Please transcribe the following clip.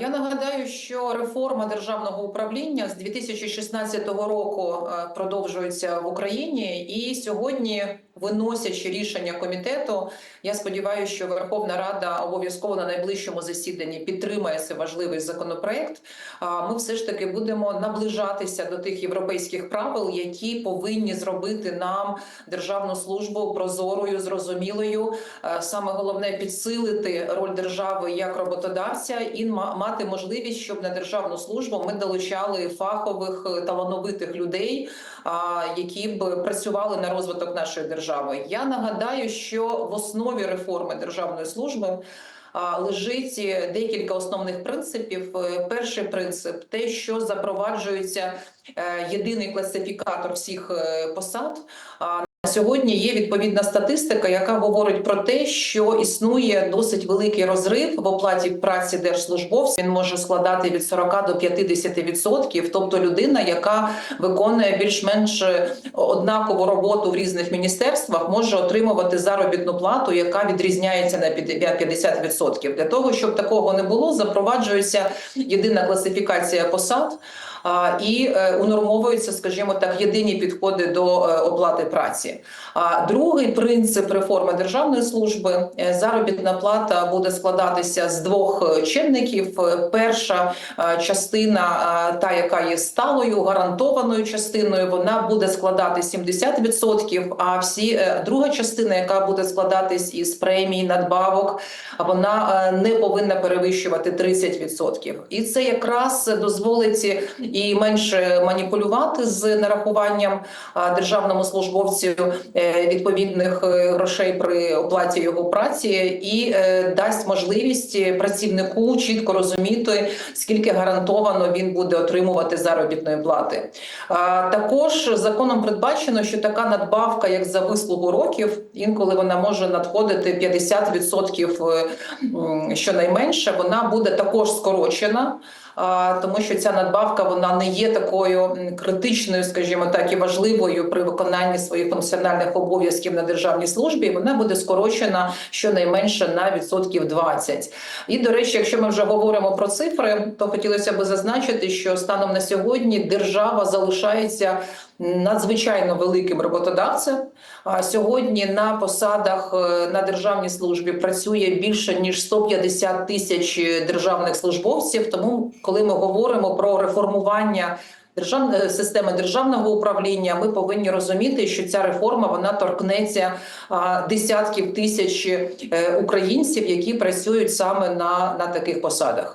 Я нагадаю, що реформа державного управління з 2016 року е, продовжується в Україні, і сьогодні, виносячи рішення комітету, я сподіваюся, що Верховна Рада обов'язково на найближчому засіданні підтримає цей важливий законопроект. Ми все ж таки будемо наближатися до тих європейських правил, які повинні зробити нам державну службу прозорою, зрозумілою. Саме головне підсилити роль держави як роботодавця і ма- мати можливість, щоб на державну службу ми долучали фахових талановитих людей, які б працювали на розвиток нашої держави. Я нагадаю, що в основі реформи державної служби. Лежить е, декілька основних принципів. Е, Перший принцип те, що запроваджується е, єдиний класифікатор всіх посад. Сьогодні є відповідна статистика, яка говорить про те, що існує досить великий розрив в оплаті праці держслужбовців. Він може складати від 40 до 50%. Тобто людина, яка виконує більш-менш однакову роботу в різних міністерствах, може отримувати заробітну плату, яка відрізняється на 50%. Для того щоб такого не було, запроваджується єдина класифікація посад. І е, унормовуються, скажімо так, єдині підходи до е, оплати праці. А другий принцип реформи державної служби е, заробітна плата буде складатися з двох чинників. Перша частина, та яка є сталою, гарантованою частиною, вона буде складати 70%, А всі друга частина, яка буде складатись із премій, надбавок, вона не повинна перевищувати 30%. І це якраз дозволить і менше маніпулювати з нарахуванням державному службовцю е, відповідних е, грошей при оплаті його праці, і е, дасть можливість працівнику чітко розуміти, скільки гарантовано він буде отримувати заробітної плати. Також законом передбачено, що така надбавка, як за вислугу років, інколи вона може надходити 50% е, м, щонайменше, вона буде також скорочена тому що ця надбавка вона не є такою критичною, скажімо так, і важливою при виконанні своїх функціональних обов'язків на державній службі. Вона буде скорочена щонайменше на відсотків 20. І до речі, якщо ми вже говоримо про цифри, то хотілося би зазначити, що станом на сьогодні держава залишається надзвичайно великим роботодавцем. Сьогодні на посадах е, на державній службі працює більше ніж 150 тисяч державних службовців. Тому, коли ми говоримо про реформування державної системи державного управління, ми повинні розуміти, що ця реформа вона торкнеться десятків тисяч е, українців, які працюють саме на, на таких посадах.